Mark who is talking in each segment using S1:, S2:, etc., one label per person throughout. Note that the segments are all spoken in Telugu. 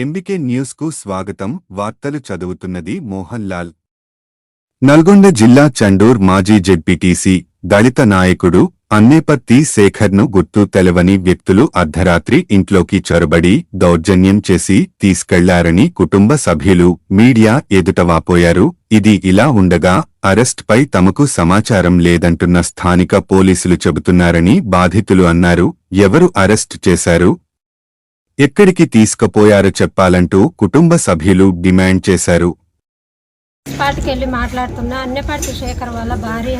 S1: ఎంబికే న్యూస్కు స్వాగతం. వార్తలు చదువుతున్నది మోహన్ లాల్ నల్గొండ జిల్లా చండూర్ మాజీ జెడ్పీటీసీ దళిత నాయకుడు అన్నేపత్తి శేఖర్ను గుర్తు తెలవని వ్యక్తులు అర్ధరాత్రి ఇంట్లోకి చొరబడి దౌర్జన్యం చేసి తీసుకెళ్ళారని కుటుంబ సభ్యులు మీడియా ఎదుట వాపోయారు. ఇది ఇలా ఉండగా అరెస్ట్పై తమకు సమాచారం లేదంటున్న స్థానిక పోలీసులు చెబుతున్నారని బాధితులు అన్నారు. ఎవరు అరెస్ట్ చేశారు? ఎక్కడికి తీసుకుపోయారో చెప్పాలంటూ కుటుంబ సభ్యులు డిమాండ్ చేశారు.
S2: పార్టీకి వెళ్ళి మాట్లాడుతున్నా అన్నపాటి శేఖర్ వాళ్ళ భార్య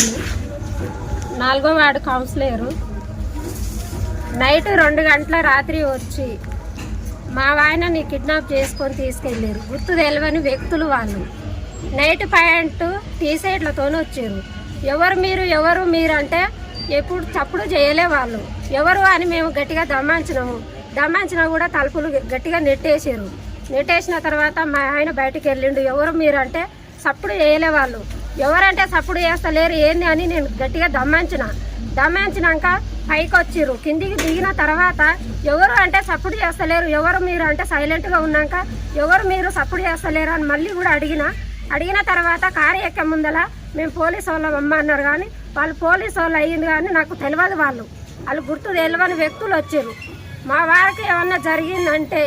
S2: నాలుగో వాడు కౌన్సిలరు. నైట్ రెండు గంటల రాత్రి వచ్చి మా వాయనని కిడ్నాప్ చేసుకొని తీసుకెళ్ళారు. గుర్తు తెలియని వ్యక్తులు వాళ్ళు. నైట్ ప్యాంట్ టీషర్ట్లతో వచ్చారు. ఎవరు మీరు ఎవరు మీరు అంటే ఎప్పుడు చప్పుడు చేయలే వాళ్ళు. ఎవరు అని మేము గట్టిగా దమ్మాంచినాము. దమ్మాంచినా కూడా తలుపులు గట్టిగా నెట్టేసారు నెట్టేసిన తర్వాత మా ఆయన బయటికి వెళ్ళిండు. ఎవరు మీరు అంటే సప్పుడు వేయలే వాళ్ళు. ఎవరంటే సప్పుడు చేస్తలేరు ఏంది అని నేను గట్టిగా దమ్మంచిన. దమ్మించినాక పైకి వచ్చిర్రు. కిందికి దిగిన తర్వాత ఎవరు అంటే సప్పుడు చేస్తలేరు ఎవరు మీరు అంటే సైలెంట్గా ఉన్నాక ఎవరు మీరు సప్పుడు చేస్తలేరు అని మళ్ళీ కూడా అడిగిన. అడిగిన తర్వాత కారు ఎక్క ముందల మేము పోలీసు వాళ్ళం అమ్మ అన్నారు కానీ వాళ్ళు పోలీసు వాళ్ళు అయ్యింది కానీ నాకు తెలియదు వాళ్ళు. వాళ్ళు గుర్తు తెలియని వ్యక్తులు వచ్చారు. మా వారికి ఏమన్నా జరిగిందంటే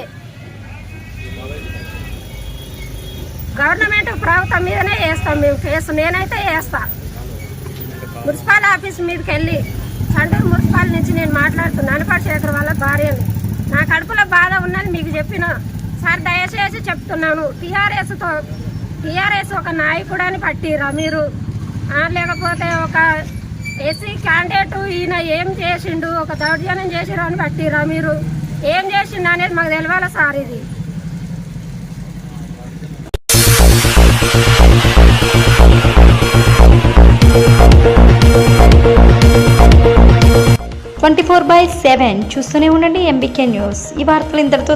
S2: గవర్నమెంట్ ప్రభుత్వం మీదనే వేస్తాం మేము కేసు. నేనైతే వేస్తా. మున్సిపల్ ఆఫీస్ మీదకి వెళ్ళి సండూరు మున్సిపల్ నుంచి నేను మాట్లాడుతున్నాను అనపాటి శేఖర్ వాళ్ళ భార్యని. నా కడుపులో బాధ ఉన్నది మీకు చెప్పిన. సార్ దయచేసి చెప్తున్నాను. టీఆర్ఎస్తో టీఆర్ఎస్ ఒక నాయకుడు అని పట్టిరా మీరు. లేకపోతే ఒక ఎస్సీ క్యాండిడేట్ ఈయన ఏం చేసిండు? ఒక దౌర్జన్యం చేసిరా అని పట్టిరా మీరు? ఏం చేసిండు అనేది మాకు తెలియాలి సార్ ఇది?
S3: ట్వంటీ ఫోర్ బై సెవెన్ చూస్తూనే ఉండండి ఎంబీకే న్యూస్. ఈ వార్తలు ఇంతటితో